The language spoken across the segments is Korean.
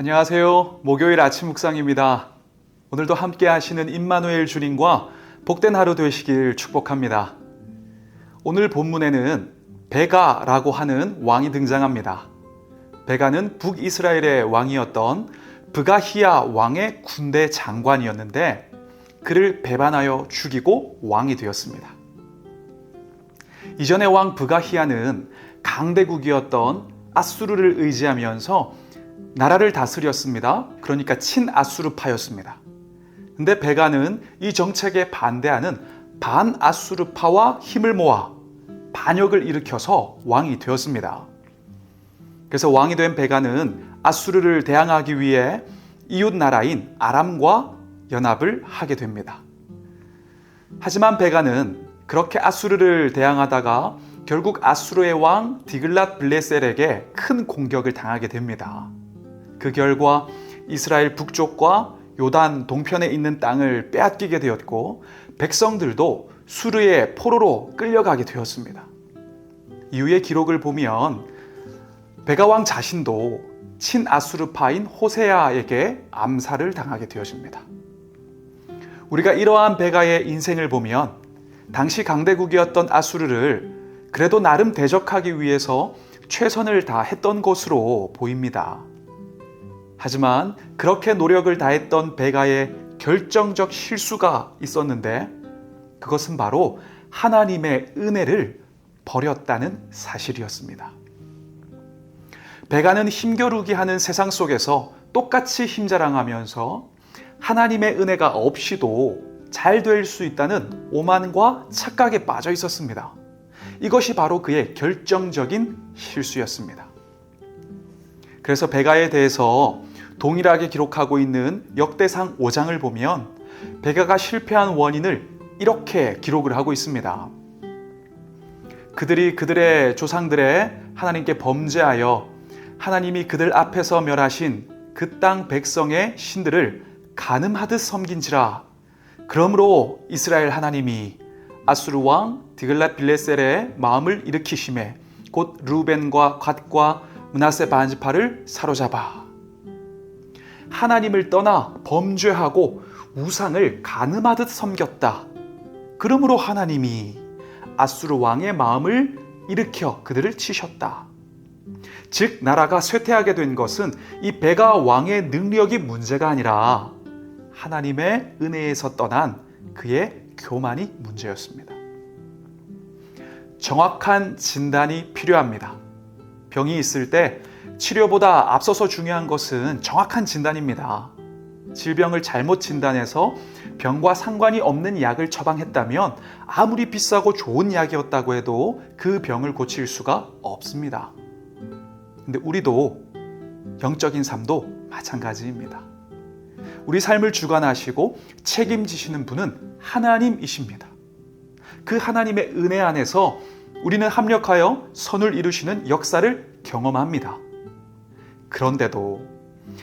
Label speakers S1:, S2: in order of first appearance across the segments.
S1: 안녕하세요. 목요일 아침 묵상입니다. 오늘도 함께 하시는 임마누엘 주님과 복된 하루 되시길 축복합니다. 오늘 본문에는 베가라고 하는 왕이 등장합니다. 베가는 북이스라엘의 왕이었던 브가히야 왕의 군대 장관이었는데 그를 배반하여 죽이고 왕이 되었습니다. 이전의 왕 브가히야는 강대국이었던 아수르를 의지하면서 나라를 다스렸습니다. 그러니까 친아수르파였습니다. 근데 베가는 이 정책에 반대하는 반아수르파와 힘을 모아 반역을 일으켜서 왕이 되었습니다. 그래서 왕이 된 베가는 아수르를 대항하기 위해 이웃 나라인 아람과 연합을 하게 됩니다. 하지만 베가는 그렇게 아수르를 대항하다가 결국 아수르의 왕 디글랏 블레셀에게 큰 공격을 당하게 됩니다. 그 결과 이스라엘 북쪽과 요단 동편에 있는 땅을 빼앗기게 되었고 백성들도 수르의 포로로 끌려가게 되었습니다. 이후의 기록을 보면 베가왕 자신도 친아수르파인 호세아에게 암살을 당하게 되어집니다. 우리가 이러한 베가의 인생을 보면 당시 강대국이었던 아수르를 그래도 나름 대적하기 위해서 최선을 다했던 것으로 보입니다. 하지만 그렇게 노력을 다했던 베가의 결정적 실수가 있었는데 그것은 바로 하나님의 은혜를 버렸다는 사실이었습니다. 베가는 힘겨루기 하는 세상 속에서 똑같이 힘자랑하면서 하나님의 은혜가 없이도 잘 될 수 있다는 오만과 착각에 빠져 있었습니다. 이것이 바로 그의 결정적인 실수였습니다. 그래서 베가에 대해서 동일하게 기록하고 있는 역대상 5장을 보면 베가가 실패한 원인을 이렇게 기록을 하고 있습니다. 그들이 그들의 조상들의 하나님께 범죄하여 하나님이 그들 앞에서 멸하신 그 땅 백성의 신들을 가늠하듯 섬긴지라. 그러므로 이스라엘 하나님이 아수르 왕 디글랏 빌레셀의 마음을 일으키심에 곧 루벤과 갓과 문하세 반지파를 사로잡아 하나님을 떠나 범죄하고 우상을 가늠하듯 섬겼다. 그러므로 하나님이 아수르 왕의 마음을 일으켜 그들을 치셨다. 즉 나라가 쇠퇴하게 된 것은 이 베가 왕의 능력이 문제가 아니라 하나님의 은혜에서 떠난 그의 교만이 문제였습니다. 정확한 진단이 필요합니다. 병이 있을 때 치료보다 앞서서 중요한 것은 정확한 진단입니다. 질병을 잘못 진단해서 병과 상관이 없는 약을 처방했다면 아무리 비싸고 좋은 약이었다고 해도 그 병을 고칠 수가 없습니다. 근데 우리도 영적인 삶도 마찬가지입니다. 우리 삶을 주관하시고 책임지시는 분은 하나님이십니다. 그 하나님의 은혜 안에서 우리는 합력하여 선을 이루시는 역사를 경험합니다. 그런데도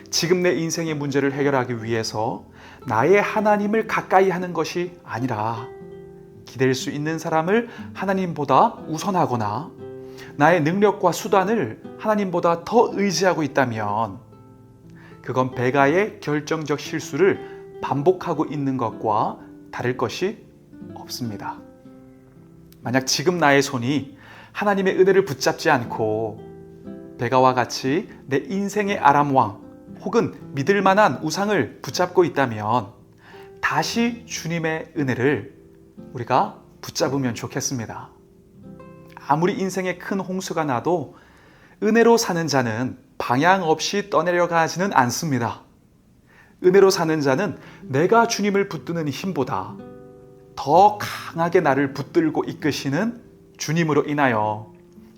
S1: 지금 내 인생의 문제를 해결하기 위해서 나의 하나님을 가까이 하는 것이 아니라 기댈 수 있는 사람을 하나님보다 우선하거나 나의 능력과 수단을 하나님보다 더 의지하고 있다면 그건 베가의 결정적 실수를 반복하고 있는 것과 다를 것이 없습니다. 만약 지금 나의 손이 하나님의 은혜를 붙잡지 않고 베가와 같이 내 인생의 아람왕 혹은 믿을 만한 우상을 붙잡고 있다면 다시 주님의 은혜를 우리가 붙잡으면 좋겠습니다. 아무리 인생에 큰 홍수가 나도 은혜로 사는 자는 방향 없이 떠내려가지는 않습니다. 은혜로 사는 자는 내가 주님을 붙드는 힘보다 더 강하게 나를 붙들고 이끄시는 주님으로 인하여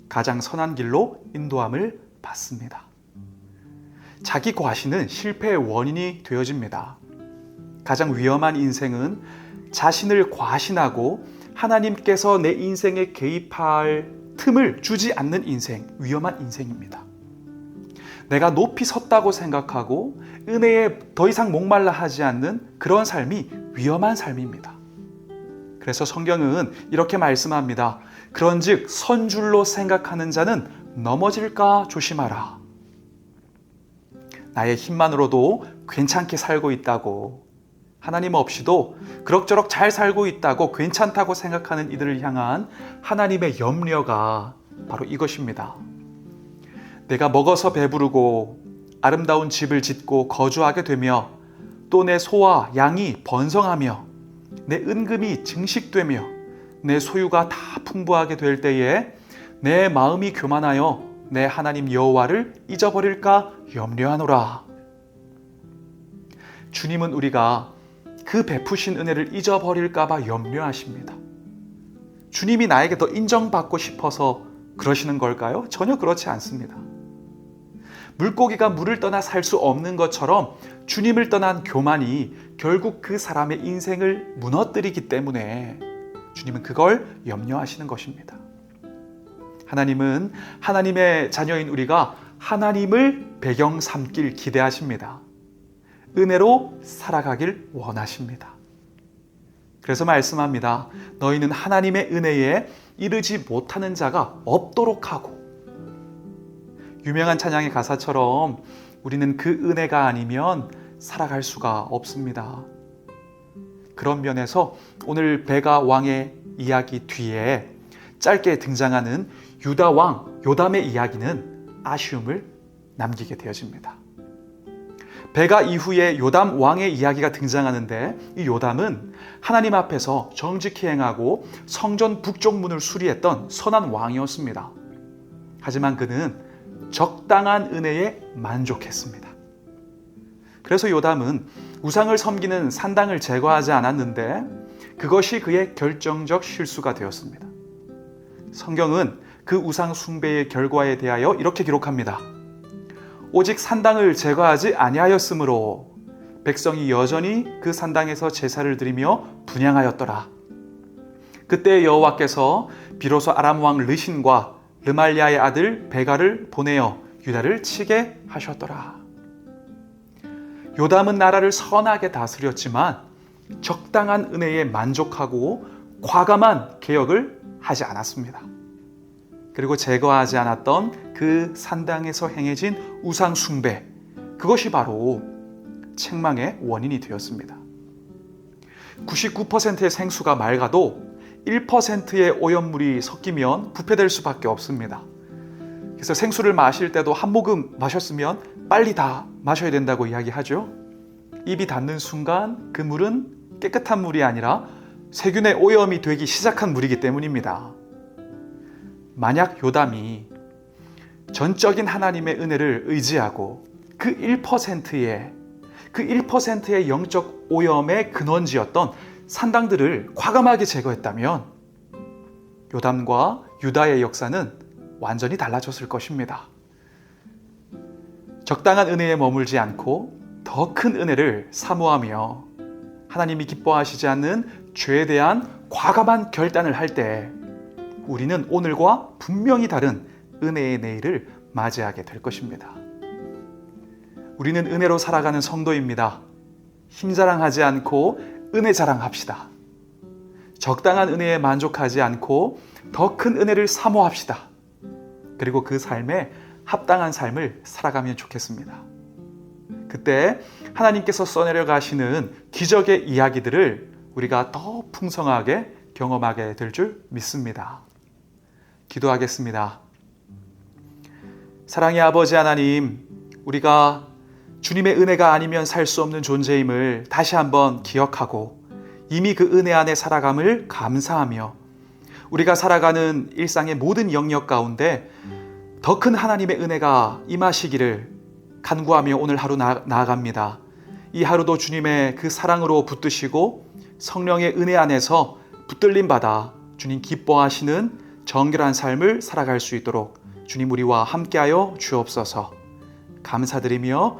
S1: 가장 선한 길로 인도함을 받습니다. 자기 과신은 실패의 원인이 되어집니다. 가장 위험한 인생은 자신을 과신하고 하나님께서 내 인생에 개입할 틈을 주지 않는 인생, 위험한 인생입니다. 내가 높이 섰다고 생각하고 은혜에 더 이상 목말라 하지 않는 그런 삶이 위험한 삶입니다. 그래서 성경은 이렇게 말씀합니다. 그런즉 선줄로 생각하는 자는 넘어질까 조심하라. 나의 힘만으로도 괜찮게 살고 있다고 하나님 없이도 그럭저럭 잘 살고 있다고 괜찮다고 생각하는 이들을 향한 하나님의 염려가 바로 이것입니다. 내가 먹어서 배부르고 아름다운 집을 짓고 거주하게 되며 또 내 소와 양이 번성하며 내 은금이 증식되며 내 소유가 다 풍부하게 될 때에 내 마음이 교만하여 내 하나님 여호와를 잊어버릴까 염려하노라. 주님은 우리가 그 베푸신 은혜를 잊어버릴까봐 염려하십니다. 주님이 나에게 더 인정받고 싶어서 그러시는 걸까요? 전혀 그렇지 않습니다. 물고기가 물을 떠나 살 수 없는 것처럼 주님을 떠난 교만이 결국 그 사람의 인생을 무너뜨리기 때문에 주님은 그걸 염려하시는 것입니다. 하나님은 하나님의 자녀인 우리가 하나님을 배경 삼길 기대하십니다. 은혜로 살아가길 원하십니다. 그래서 말씀합니다. 너희는 하나님의 은혜에 이르지 못하는 자가 없도록 하고 유명한 찬양의 가사처럼 우리는 그 은혜가 아니면 살아갈 수가 없습니다. 그런 면에서 오늘 베가 왕의 이야기 뒤에 짧게 등장하는 유다 왕 요담의 이야기는 아쉬움을 남기게 되어집니다. 베가 이후에 요담 왕의 이야기가 등장하는데 이 요담은 하나님 앞에서 정직히 행하고 성전 북쪽 문을 수리했던 선한 왕이었습니다. 하지만 그는 적당한 은혜에 만족했습니다. 그래서 요담은 우상을 섬기는 산당을 제거하지 않았는데 그것이 그의 결정적 실수가 되었습니다. 성경은 그 우상 숭배의 결과에 대하여 이렇게 기록합니다. 오직 산당을 제거하지 아니하였으므로 백성이 여전히 그 산당에서 제사를 드리며 분양하였더라. 그때 여호와께서 비로소 아람 왕 르신과 르말리아의 아들 베가를 보내어 유다를 치게 하셨더라. 요담은 나라를 선하게 다스렸지만 적당한 은혜에 만족하고 과감한 개혁을 하지 않았습니다. 그리고 제거하지 않았던 그 산당에서 행해진 우상 숭배 그것이 바로 책망의 원인이 되었습니다. 99%의 생수가 맑아도 1%의 오염물이 섞이면 부패될 수밖에 없습니다. 그래서 생수를 마실 때도 한 모금 마셨으면 빨리 다 마셔야 된다고 이야기하죠. 입이 닿는 순간 그 물은 깨끗한 물이 아니라 세균의 오염이 되기 시작한 물이기 때문입니다. 만약 요담이 전적인 하나님의 은혜를 의지하고 그 1%의 그 1%의 영적 오염의 근원지였던 산당들을 과감하게 제거했다면 요담과 유다의 역사는 완전히 달라졌을 것입니다. 적당한 은혜에 머물지 않고 더 큰 은혜를 사모하며 하나님이 기뻐하시지 않는 죄에 대한 과감한 결단을 할 때 우리는 오늘과 분명히 다른 은혜의 내일을 맞이하게 될 것입니다. 우리는 은혜로 살아가는 성도입니다. 힘자랑하지 않고 은혜 자랑합시다. 적당한 은혜에 만족하지 않고 더 큰 은혜를 사모합시다. 그리고 그 삶에 합당한 삶을 살아가면 좋겠습니다. 그때 하나님께서 써내려 가시는 기적의 이야기들을 우리가 더 풍성하게 경험하게 될 줄 믿습니다. 기도하겠습니다. 사랑의 아버지 하나님, 우리가 주님의 은혜가 아니면 살 수 없는 존재임을 다시 한번 기억하고 이미 그 은혜 안에 살아감을 감사하며 우리가 살아가는 일상의 모든 영역 가운데 더 큰 하나님의 은혜가 임하시기를 간구하며 오늘 하루 나, 나아갑니다. 이 하루도 주님의 그 사랑으로 붙드시고 성령의 은혜 안에서 붙들림 받아 주님 기뻐하시는 정결한 삶을 살아갈 수 있도록 주님 우리와 함께하여 주옵소서. 감사드리며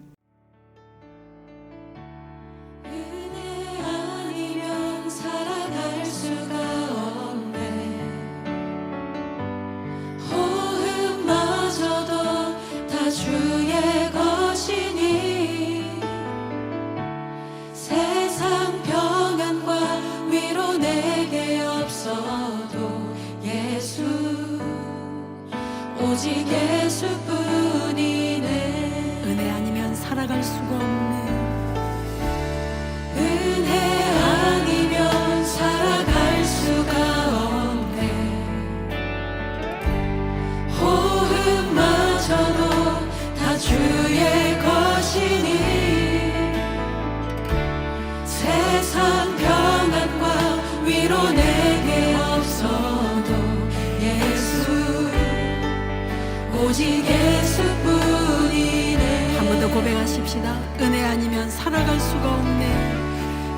S2: 오직 예수뿐이네. 한 번 더 고백하십시다.
S3: 은혜 아니면 살아갈 수가 없네.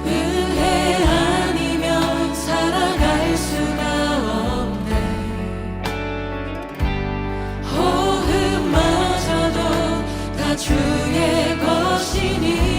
S2: 은혜 아니면 살아갈 수가 없네. 호흡마저도 다 주의 것이니.